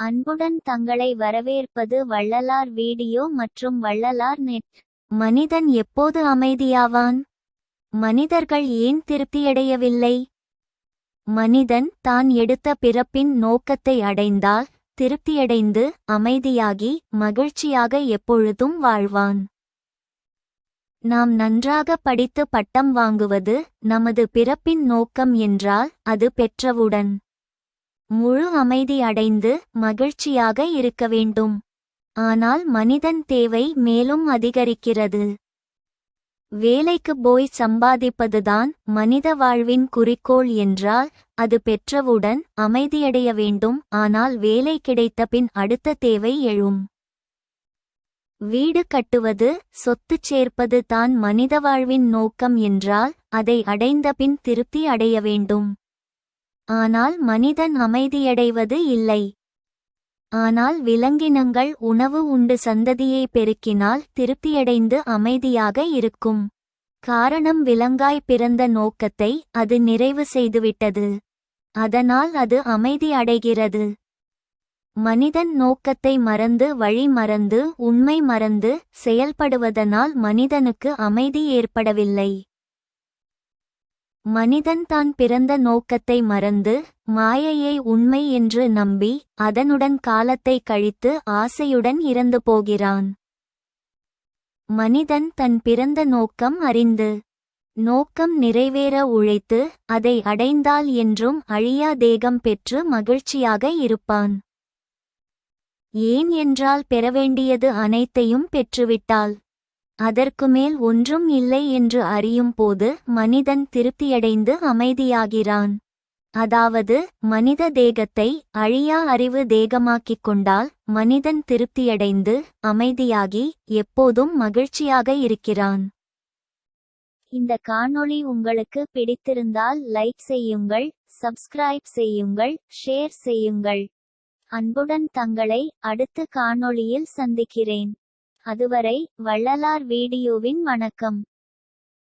அன்புடன் தங்களை வரவேற்பது வள்ளலார் வீடியோ மற்றும் வள்ளலார் நெட் மனிதன் எப்போது அமைதியாவான்? மனிதர்கள் ஏன் திருப்தியடையவில்லை? மனிதன் தான் எடுத்த பிறப்பின் நோக்கத்தை அடைந்தால் திருப்தியடைந்து அமைதியாகி மகிழ்ச்சியாக எப்பொழுதும் வாழ்வான். நாம் நன்றாக படித்து பட்டம் வாங்குவது நமது பிறப்பின் நோக்கம் என்றால் அது பெற்றவுடன். முழு அமைதி அடைந்து மகிழ்ச்சியாக இருக்க வேண்டும். ஆனால் மனிதன் தேவை மேலும் அதிகரிக்கிறது. வேலைக்கு போய் சம்பாதிப்பதுதான் மனித வாழ்வின் குறிக்கோள் என்றால் அது பெற்றவுடன் அமைதியடைய வேண்டும். ஆனால் வேலை கிடைத்த பின் அடுத்த தேவை எழும். வீடு கட்டுவது சொத்து சேர்ப்பது தான் மனித வாழ்வின் நோக்கம் என்றால் அதை அடைந்த பின் திருப்தி அடைய வேண்டும். ஆனால் மனிதன் அமைதியடைவது இல்லை. ஆனால் விலங்கினங்கள் உணவு உண்டு சந்ததியை பெருக்கினால் திருப்தியடைந்து அமைதியாக இருக்கும். காரணம் விலங்காய் பிறந்த நோக்கத்தை அது நிறைவு செய்துவிட்டது. அதனால் அது அமைதி அடைகிறது. மனிதன் நோக்கத்தை மறந்து வழி மறந்து உண்மை மறந்து செயல்படுவதனால் மனிதனுக்கு அமைதி ஏற்படவில்லை. மனிதன் தான் பிறந்த நோக்கத்தை மறந்து மாயையை உண்மை என்று நம்பி அதனுடன் காலத்தை கழித்து ஆசையுடன் இறந்து போகிறான். மனிதன் தன் பிறந்த நோக்கம் அறிந்து நோக்கம் நிறைவேற உழைத்து அதை அடைந்தால் என்றும் அழியா தேகம் பெற்று மகிழ்ச்சியாக இருப்பான். ஏன் என்றால் பெறவேண்டியது அனைத்தையும் பெற்றுவிட்டாள் அதற்கு மேல் ஒன்றும் இல்லை என்று அறியும் போது மனிதன் திருப்தியடைந்து அமைதியாகிறான். அதாவது மனித தேகத்தை அழியா அறிவு தேகமாக்கிக் கொண்டால் மனிதன் திருப்தியடைந்து அமைதியாகி எப்போதும் மகிழ்ச்சியாக இருக்கிறான். இந்த காணொளி உங்களுக்கு பிடித்திருந்தால் லைக் செய்யுங்கள் சப்ஸ்கிரைப் செய்யுங்கள் ஷேர் செய்யுங்கள். அன்புடன் தங்களை அடுத்த காணொளியில் சந்திக்கிறேன். அதுவரை வள்ளலார் வீடியோவின் வணக்கம்.